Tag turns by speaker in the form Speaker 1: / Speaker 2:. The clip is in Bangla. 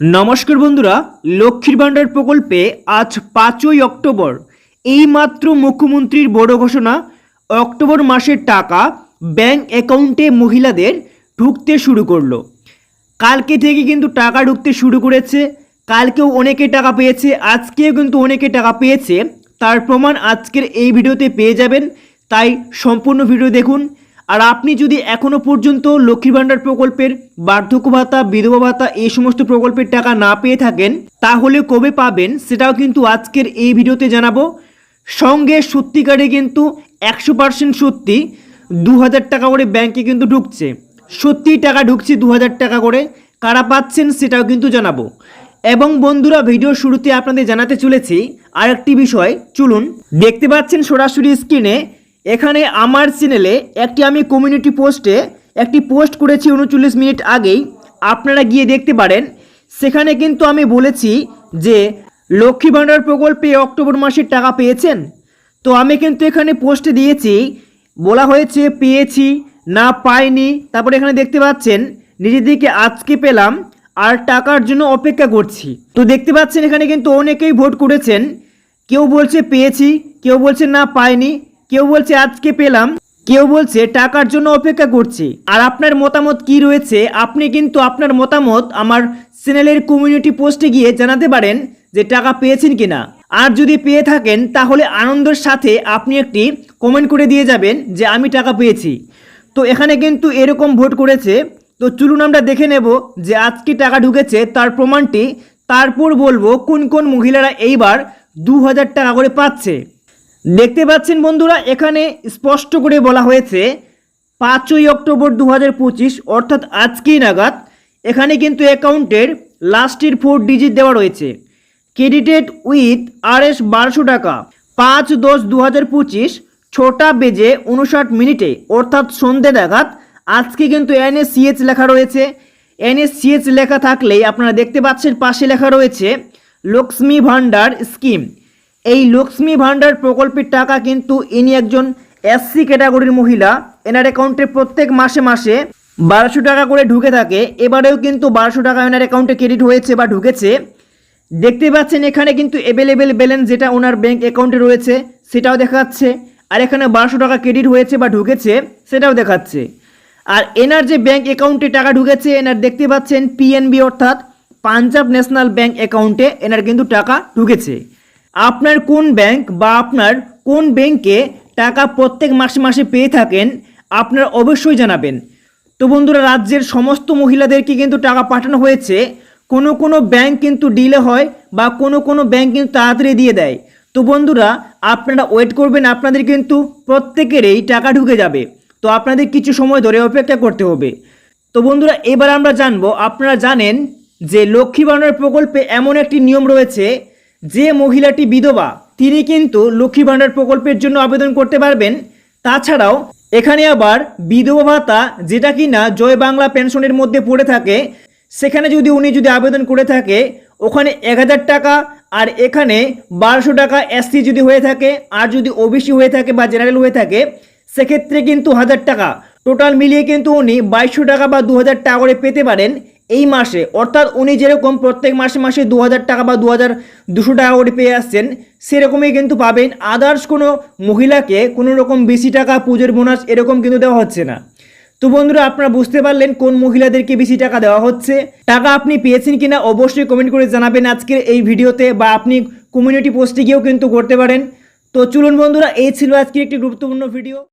Speaker 1: নমস্কার বন্ধুরা, লক্ষ্মীর ভাণ্ডার প্রকল্পে আজ পাঁচই অক্টোবর। এইমাত্র মুখ্যমন্ত্রীর বড় ঘোষণা, অক্টোবর মাসের টাকা ব্যাংক অ্যাকাউন্টে মহিলাদের ঢুকতে শুরু করল। কালকে থেকে কিন্তু টাকা ঢুকতে শুরু করেছে, কালকেও অনেকে টাকা পেয়েছে, আজকেও কিন্তু অনেকে টাকা পেয়েছে। তার প্রমাণ আজকের এই ভিডিওতে পেয়ে যাবেন, তাই সম্পূর্ণ ভিডিও দেখুন। আর আপনি যদি এখনও পর্যন্ত লক্ষ্মীর ভাণ্ডার প্রকল্পের বার্ধক্য ভাতা, বিধবা ভাতা এই সমস্ত প্রকল্পের টাকা না পেয়ে থাকেন, তাহলে কবে পাবেন সেটাও কিন্তু আজকের এই ভিডিওতে জানাব। সঙ্গে সত্যিকারে কিন্তু একশো পার্সেন্ট সত্যি দু হাজার টাকা করে ব্যাংকে কিন্তু ঢুকছে। সত্যিই টাকা ঢুকছে দু হাজার টাকা করে। কারা পাচ্ছেন সেটাও কিন্তু জানাব। এবং বন্ধুরা, ভিডিও শুরুতে আপনাদের জানাতে চলেছি আরেকটি বিষয়। চলুন, দেখতে পাচ্ছেন সরাসরি স্ক্রিনে এখানে আমার চ্যানেলে একটি আমি কমিউনিটি পোস্টে একটি পোস্ট করেছি উনচল্লিশ মিনিট আগেই। আপনারা গিয়ে দেখতে পারেন। সেখানে কিন্তু আমি বলেছি যে, লক্ষ্মী ভাণ্ডার প্রকল্পে অক্টোবর মাসের টাকা পেয়েছেন? তো আমি কিন্তু এখানে পোস্টে দিয়েছি, বলা হয়েছে পেয়েছি, না পাইনি। তারপরে এখানে দেখতে পাচ্ছেন নিজের দিকে আজকে পেলাম, আর টাকার জন্য অপেক্ষা করছি। তো দেখতে পাচ্ছেন, এখানে কিন্তু অনেকেই ভোট করেছেন। কেউ বলছে পেয়েছি, কেউ বলছে না পাইনি। কেউ বলছে আজকে পেলাম, কেউ বলছে টাকার জন্য অপেক্ষা করছি। আর আপনার মতামত কি রয়েছে? আপনি কিন্তু আপনার মতামত আমার চ্যানেলের কমিউনিটি পোস্টে গিয়ে জানাতে পারেন যে টাকা পেয়েছেন কিনা। আর যদি পেয়ে থাকেন, তাহলে আনন্দের সাথে আপনি একটি কমেন্ট করে দিয়ে যাবেন যে আমি টাকা পেয়েছি। তো এখানে কিন্তু এরকম ভোট করেছে। তো চলুন আমরা দেখে নেব যে আজকে টাকা ঢুকেছে, তার প্রমাণটি। তারপর বলব কোন কোন মহিলারা এইবার দু হাজার টাকা করে পাচ্ছে। দেখতে পাচ্ছেন বন্ধুরা, এখানে স্পষ্ট করে বলা হয়েছে, পাঁচই অক্টোবর দু পঁচিশ, অর্থাৎ আজকেই নাগাদ, এখানে কিন্তু অ্যাকাউন্টের লাস্টের ফোর ডিজিট দেওয়া রয়েছে। ক্রেডিটেড উইথ আর এস বারোশো টাকা। পাঁচ দশ দু হাজার পঁচিশ, ছটা বেজে উনষাট মিনিটে, অর্থাৎ সন্ধে নাগাদ, আজকে কিন্তু এনএসসিএচ লেখা রয়েছে। এনএসসিএচ লেখা থাকলেই আপনারা দেখতে পাচ্ছেন, পাশে লেখা রয়েছে, লক্ষ্মী ভাণ্ডার স্কিম। এই লক্ষ্মী ভাণ্ডার প্রকল্পের টাকা কিন্তু ইনি একজন এসসি ক্যাটাগরির মহিলা। এনার অ্যাকাউন্টে প্রত্যেক মাসে মাসে বারোশো টাকা করে ঢুকে থাকে। এবারেও কিন্তু বারোশো টাকা এনার অ্যাকাউন্টে ক্রেডিট হয়েছে বা ঢুকেছে। দেখতে পাচ্ছেন এখানে কিন্তু অ্যাভেলেবেল ব্যালেন্স যেটা ওনার ব্যাঙ্ক অ্যাকাউন্টে রয়েছে, সেটাও দেখাচ্ছে আর এখানে বারোশো টাকা ক্রেডিট হয়েছে বা ঢুকেছে, সেটাও দেখাচ্ছে। আর এনার যে ব্যাঙ্ক অ্যাকাউন্টে টাকা ঢুকেছে, এনার দেখতে পাচ্ছেন পিএনবি অর্থাৎ পাঞ্জাব ন্যাশনাল ব্যাঙ্ক অ্যাকাউন্টে এনার কিন্তু টাকা ঢুকেছে। আপনার কোন ব্যাংক বা আপনার কোন ব্যাংকে টাকা প্রত্যেক মাসে মাসে পেয়ে থাকেন, আপনারা অবশ্যই জানাবেন। তো বন্ধুরা, রাজ্যের সমস্ত মহিলাদেরকে কিন্তু টাকা পাঠানো হয়েছে। কোনো কোনো ব্যাংক কিন্তু ডিলে হয় বা কোনো কোনো ব্যাংক কিন্তু তাড়াতাড়ি দিয়ে দেয়। তো বন্ধুরা, আপনারা ওয়েট করবেন, আপনাদের কিন্তু প্রত্যেকেরই টাকা ঢুকে যাবে। তো আপনাদের কিছু সময় ধরে অপেক্ষা করতে হবে। তো বন্ধুরা, এবার আমরা জানব, আপনারা জানেন যে লক্ষ্মী ভাণ্ডার প্রকল্পে এমন একটি নিয়ম রয়েছে যে মহিলাটি বিধবা, তিনি কিন্তু লক্ষ্মী ভাণ্ডার প্রকল্পের জন্য আবেদন করতে পারবেন। তাছাড়াও, এখানে আবার বিধবা ভাতা, যেটা কিনা জয় বাংলা পেনশনের মধ্যে পড়ে থাকে, সেখানে যদি উনি যদি আবেদন করে থাকে, ওখানে এক হাজার টাকা আর এখানে বারোশো টাকা এসসি যদি হয়ে থাকে, আর যদি ওবিসি হয়ে থাকে বা জেনারেল হয়ে থাকে, সেক্ষেত্রে কিন্তু হাজার টাকা। টোটাল মিলিয়ে কিন্তু উনি বাইশশো টাকা বা দু হাজার টাকা করে পেতে পারেন। এই মাসে, অর্থাৎ উনি যেরকম প্রত্যেক মাসে মাসে দু হাজার টাকা বা দু হাজার দুশো টাকা করে পেয়ে আসছেন, সেরকমই কিন্তু পাবেন। আদার্স কোনো মহিলাকে কোনো রকম বেশি টাকা, পুজোর বোনাস এরকম কিন্তু দেওয়া হচ্ছে না। তো বন্ধুরা, আপনারা বুঝতে পারলেন কোন মহিলাদেরকে বেশি টাকা দেওয়া হচ্ছে। টাকা আপনি পেয়েছেন কিনা অবশ্যই কমেন্ট করে জানাবেন আজকের এই ভিডিওতে বা আপনি কমিউনিটি পোস্টে গিয়েও কিন্তু করতে পারেন। তো চলুন বন্ধুরা, এই ছিল আজকে একটি গুরুত্বপূর্ণ ভিডিও।